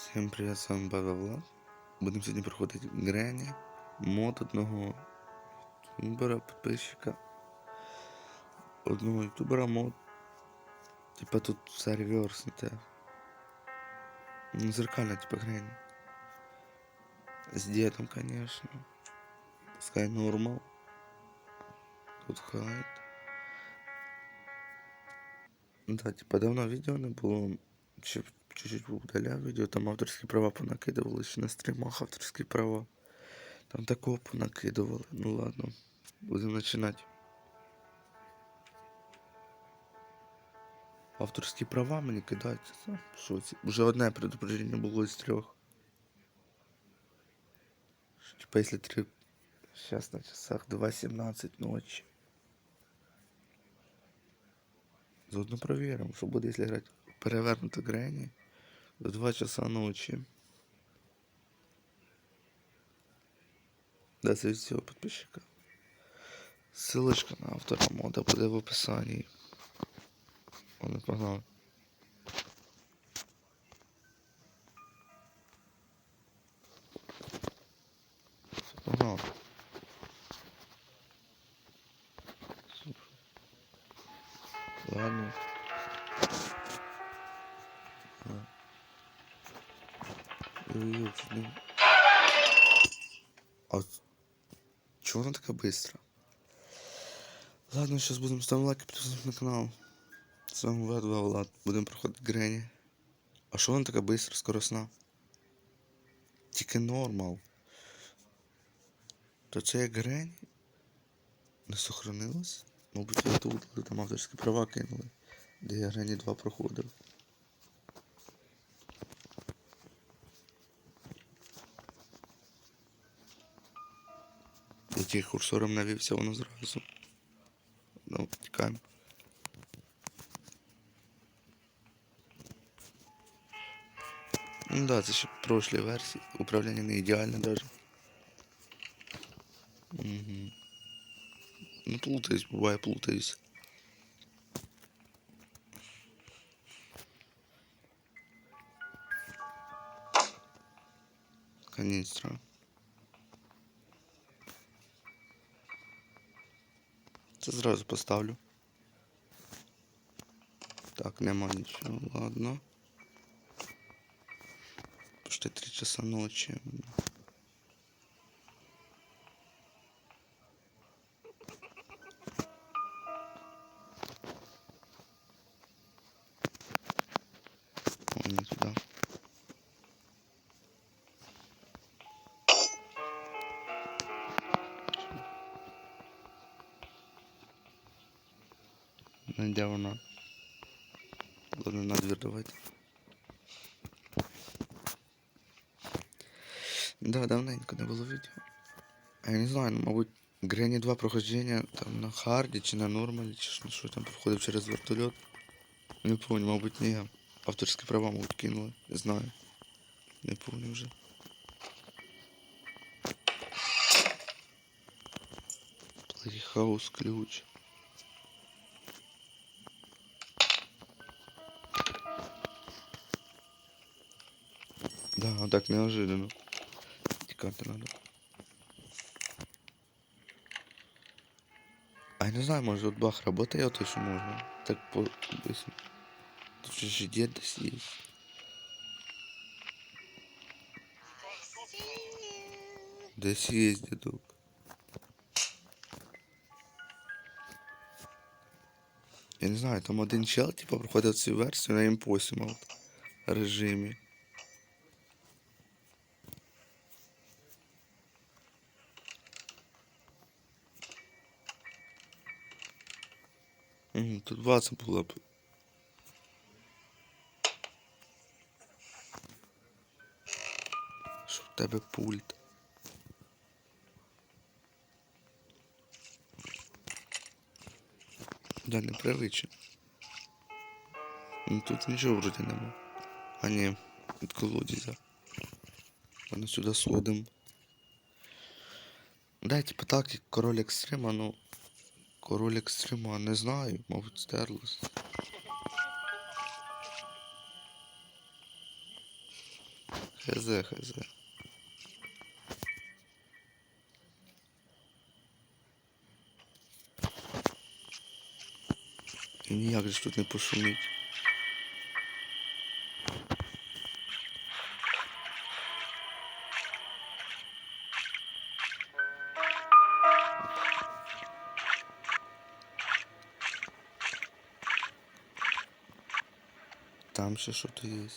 Всім привіт, з вами Баба Влад. Будемо сьогодні проходити Грені, мод одного ютубера, підписчика. Одного ютубера мод. Типа тут все реверснуте. Ну, зеркально, типа Грені. З дедом, конечно. Sky Normal. Тут хайт. Да, типа давно відео не було. Ще чуть-чуть удаляв відео, там авторські права понакидували ще на стрімах авторські права. Там такого понакидували. Ну ладно, будемо починати. Авторські права мені кидаються. В шоці. Вже одне предупреждення було із трьох. Що, Типа, якщо три... Сейчас на часах 2.17 ночи. Заодно проверим, что будет, если играть в перевернутой До 2 часа ночи. Да, це від цього підписчика. Ссылочка на автора мода буде в описанні. Вони погнали. Все, чего она такая быстро? Ладно, сейчас будем ставить лайк и подписываться на канал. С вами Влад, Влад, Влад. Будем проходить Грені. А що вона така быстро, скоросна? Тільки нормал. То це як Грені? Не сохранилось? Мабуть, я тут, коли там авторські права кинули. Де я Грені 2 проходив. Я тільки курсором навівся, воно зразу. Ну, тікаємо. Ну да, це ще прошлі версії. Управління не ідеальне даже. Угу. Ну, плутаюсь, буває, плутаюсь. Каністра. Поставлю. Так, нема нічого, ладно. Почти 3 часа ночи. я не знаю, ну, мабуть, Грені 2 проходження там на харді чи на нормалі, чи що, що там проходив через вертольот. Не помню, мабуть, ні. Авторські права, мабуть, кинули. Не знаю. Не помню вже. Playhouse ключ. Да, так неожиданно. Тікати надо. А я не знаю, може от бах работає то, що можна. Так по быстро. Тут же ж дед десь є. Десь є дедок. Я не знаю, там один чел, типа, проходив цю версію на Impossible режимі. Тут база була б. Що в тебе пульт? Да, непривично. Ну тут нічого вроді нема. А ні, від колодязя. Вони сюди сходим. Да, типа так, як король екстрима, ну. Король екстрима, не знаю, мабуть, стерлось. Хз, хз. І ніяк же тут не пошумить. Там ще що-то є.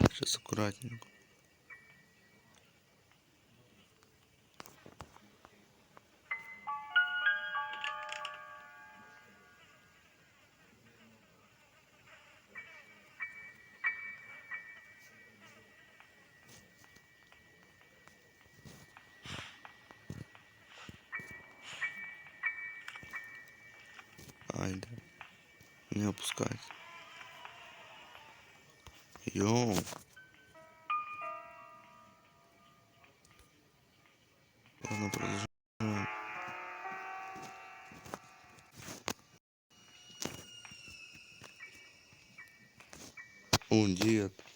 Сейчас аккуратненько. Айда. Не опускайся. Йоу. Ладно, продолжаем. О, дед.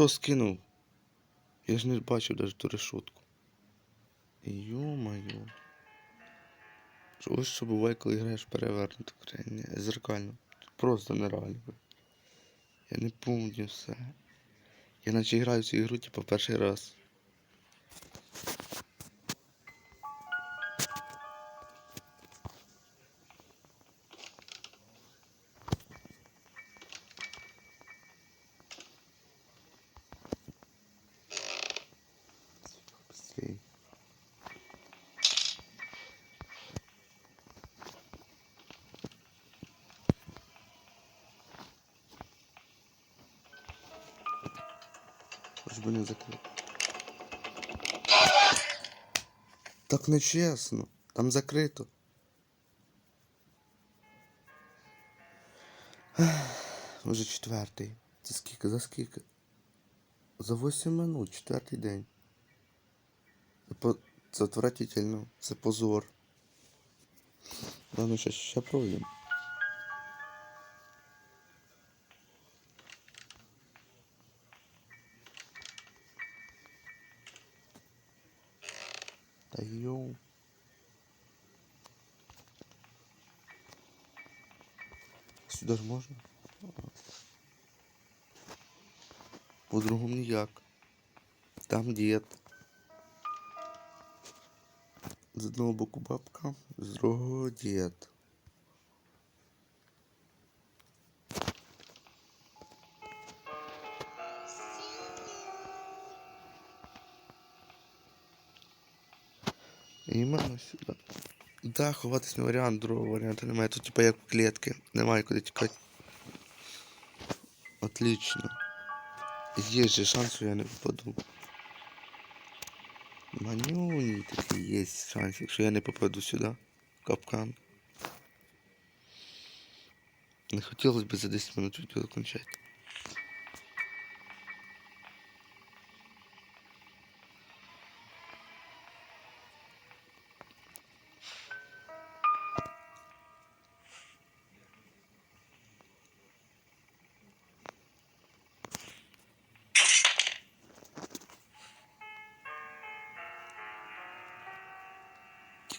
Хто скинув? Я ж не бачив навіть ту решетку. Йо-майо. Ось що буває, коли граєш перевернуту грі. Зеркально. Просто нереально. Я не помню все. Я наче граю в цю ігру, типу, перший раз. Не закрив. Так нечесно. Там закрито. Уже четвертий. Це скільки? За скільки? За 8 минут, четвертий день. Це, по... це отвратительно. Це позор. Ладно, ще, ще пройдемо. Сюди можна? По-другому ніяк. Там дід. З одного боку бабка, з другого дід. Іменно сюди. Да, ховатись не варіант, другого варіанту немає. Тут типа як в клітки. Немає куди тікати. Отлично. Є же шанс, що я не попаду. Манюній такий є шанс, якщо я не попаду сюди. в Капкан. Не хотілося б за 10 минут відео закінчати.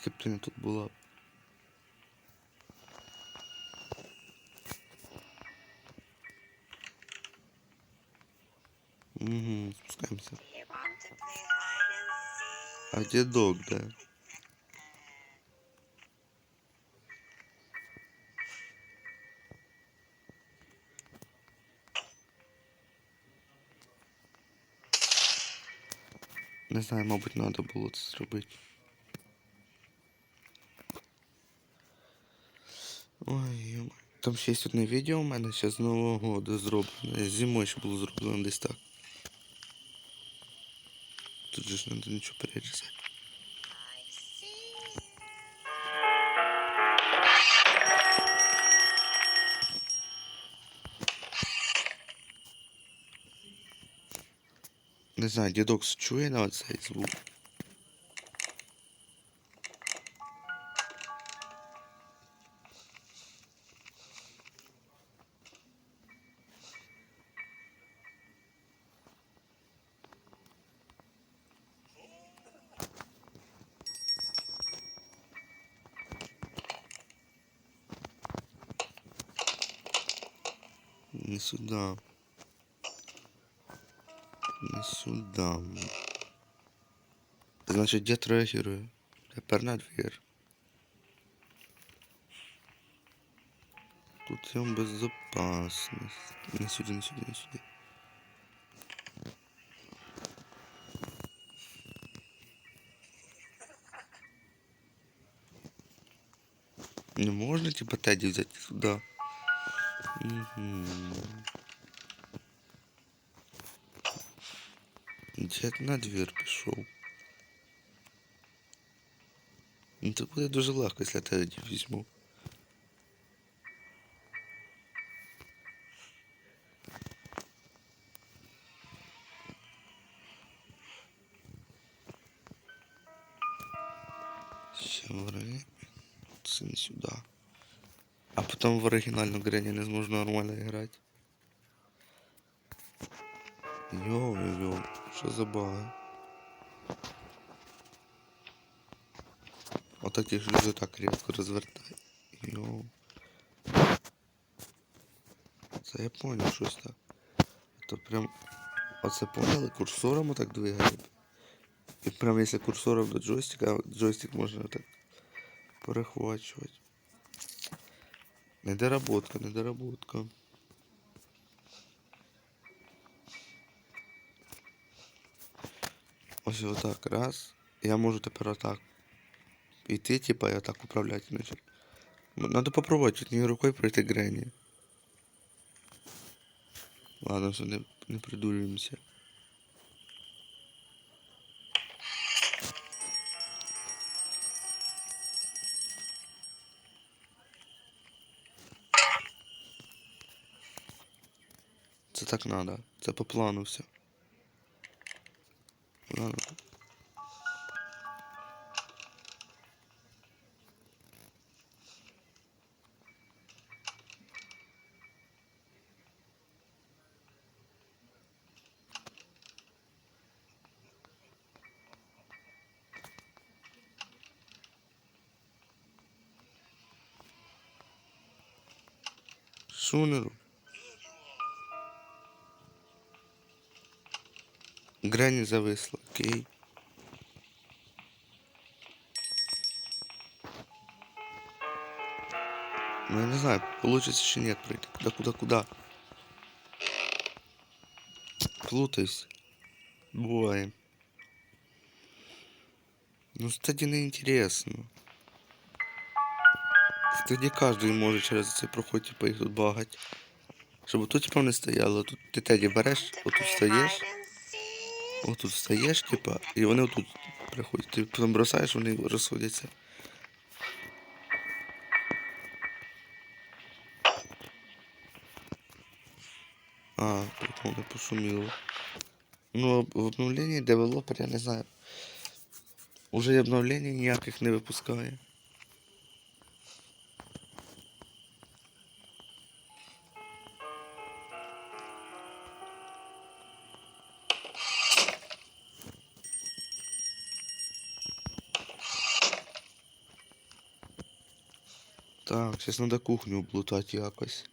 криптуня тут была. Угу, спускаемся. А где док, да? Не знаю, мабуть, треба було це зробити. Там ще є одне відео у мене ще з Нового року зроблене. Зимою ще було зроблено десь так. Тут же ж треба нічого перерізати. Не знаю, дідок чує на цей звук. Не сюда. Не сюда. Значит, дед реагирует. Тепер на двір. Тут йому безопасність. Не сюди, не сюди, не сюди. Не можна, типа, Теді взяти сюди. Угу. Дід на двір пішов. Ну, це буде дуже легко, якщо я Теді візьму. А потом в оригинальну Гренни не зможу нормально играть. Йо-йо, що за баги? Отак їх люди так різко розвертають. Йо. Це я понял щось так. То прям. Оце поняли, курсором отак двигають. І прям якщо курсором до джойстика, джойстик можна так перехвачувати. Недоработка, недоработка. Ось отак, раз. Я можу тепер отак. Іти, типа, і отак управляти наче. Ну, Надо попробувати однією рукою пройти Гренні. Ладно, все, не, не придурюємося. Це так надо. Це по плану все. Зависла, окей. Ну я не знаю, получится чи нет пройти. Куда, куда, куда? Плутаюсь. Бывает. Ну, кстати, неинтересно. Кстати, каждый может через цей проход, типа, їх тут багать. Щоб тут, типа, не стояло. Тут ти теді береш, отут стаєш. Seek. Отут стаєш, типа, і вони отут приходять. Ти потім бросаєш, вони розходяться. А, потім не пошуміло. Ну, в обновленні девелопер, я не знаю. Уже обновлення ніяких не випускає. Так, зараз треба кухню облутати якось.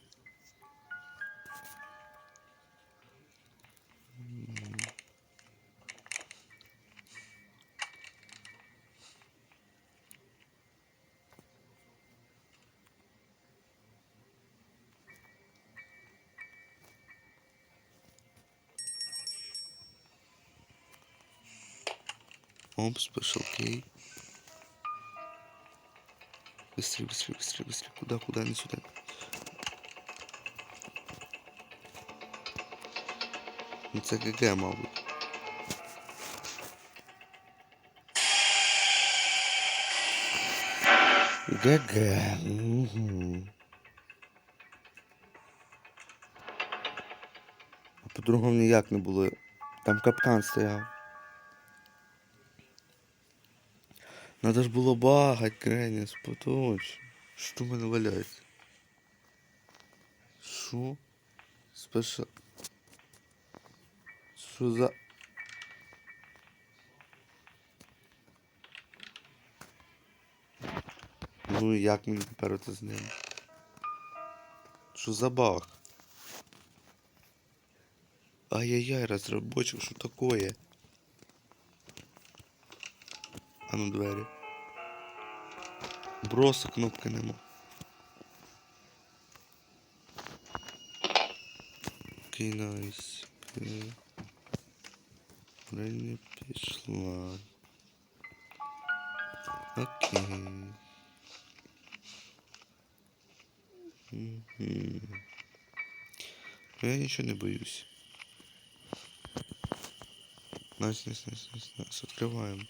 Оп, спешл кей. Быстрее, быстрее, быстрее, быстрее. Куда, куда, не сюда. Ну це ГГ, мабуть. ГГ. Угу. А по-другому ніяк не було. Там капкан стояв. Надо ж було багать, Креніс, поточно. Що в мене валяється? Що? Спеша... Що за... Ну і як мені тепер це з ним? Що за баг? Ай-яй-яй, разработчик, що такое? А ну двері. Броса кнопки нема. Окей, найс. Окей. Пішла. Окей. Ну, Я нічого не боюсь. Найс, найс, найс, найс, найс. Открываем.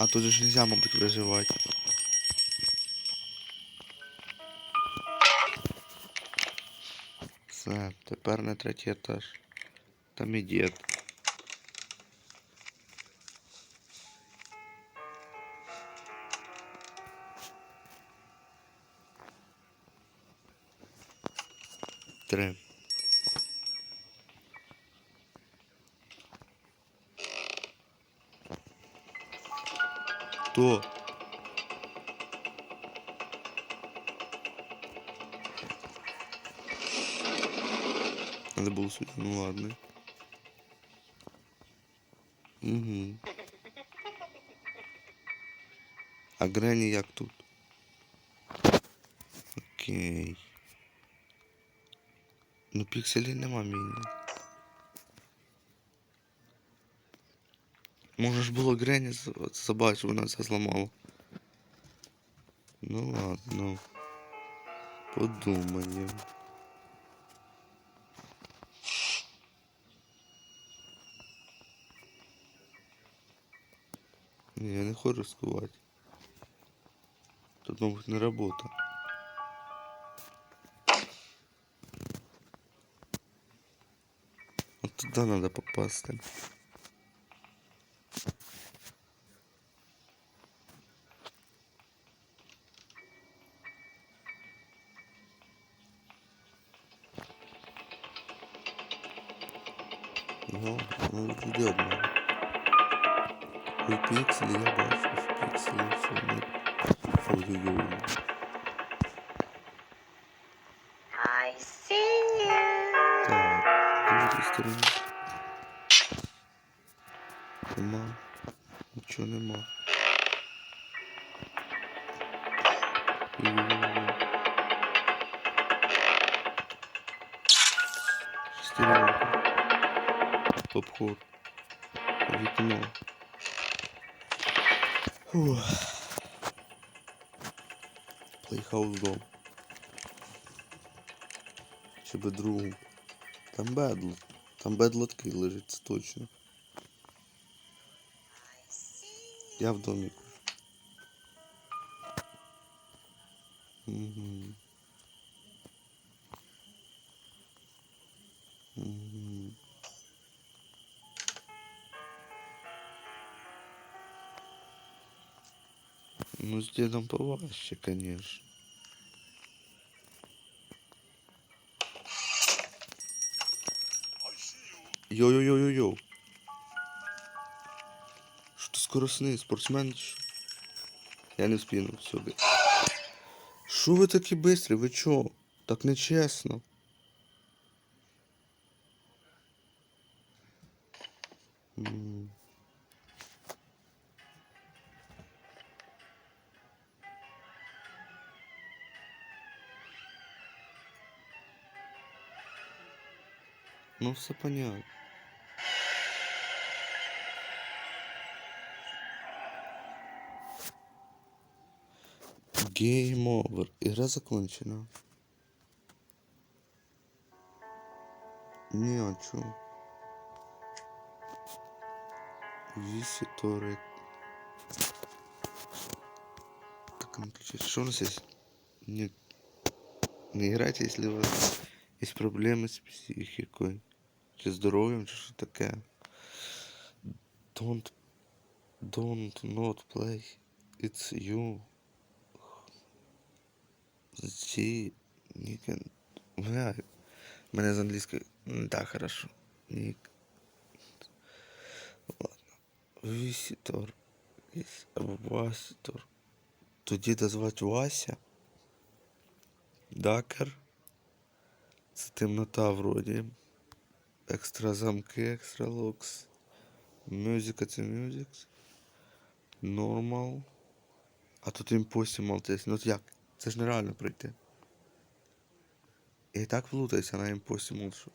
А тут же нельзя, мабуть, виживати. Все, тепер на третій етаж. Там і дід. Три. Хто? Надо было судить. Ну ладно. Угу. А Грені як тут? Окей. Ну пікселів нема міні. Може ж було Грені з- от забачив, вона це зламала. Ну ладно. Подумаємо. Ні, я не хочу рискувати. Тут, мабуть, не робота. Вот туда надо попасть. Ну, ну туди одного. Ой, пікселі, я бачу, що пікселі, все, не... Ой-ой-ой. I see you. Так, з другої сторони. Нема. Нічого нема. Ой-ой-ой. Обход. Вікно. Плейхаус дом. Чи другу. Там бедло. Там бедлотки лежить, це точно. Я в доміку. Угу. С дедом поваще, конечно. Йо-йо-йо-йо-йо. Що ти скоростний, спортсмен? Я не вспіну, бі- Що ви такі бистрі? Ви чо? Так нечесно. М. Ну все понятно. Game over. Игра закончена. Не а о чем. Виситоры. Как он включается? Что у нас есть? Нет. Не играйте, если у вас есть проблемы с психикой. Чи здоров'ям, чи що таке. Don't, don't not play. It's you. Ці, Нікен. Бля, мене з англійської не так хорошо. Нік. Ладно. Вісітор. Віс- Або Васітор. Тоді дозвати Вася. Дакер. Це темнота вроді. Екстра замки, екстра локс. Мюзика це мюзикс. Нормал. А тут імпосімал це. Ну як? Це ж нереально пройти. І так влутаюся на що.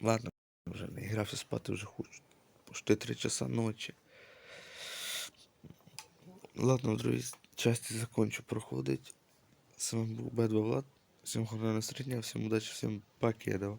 Ладно, вже не грався спати вже хочу. Пошти 3 часа ночі. Ладно, в другій часті закончу проходить. З вами был Бэдва Влад. Всем хорошего настроения, всем удачи, всем пакетів.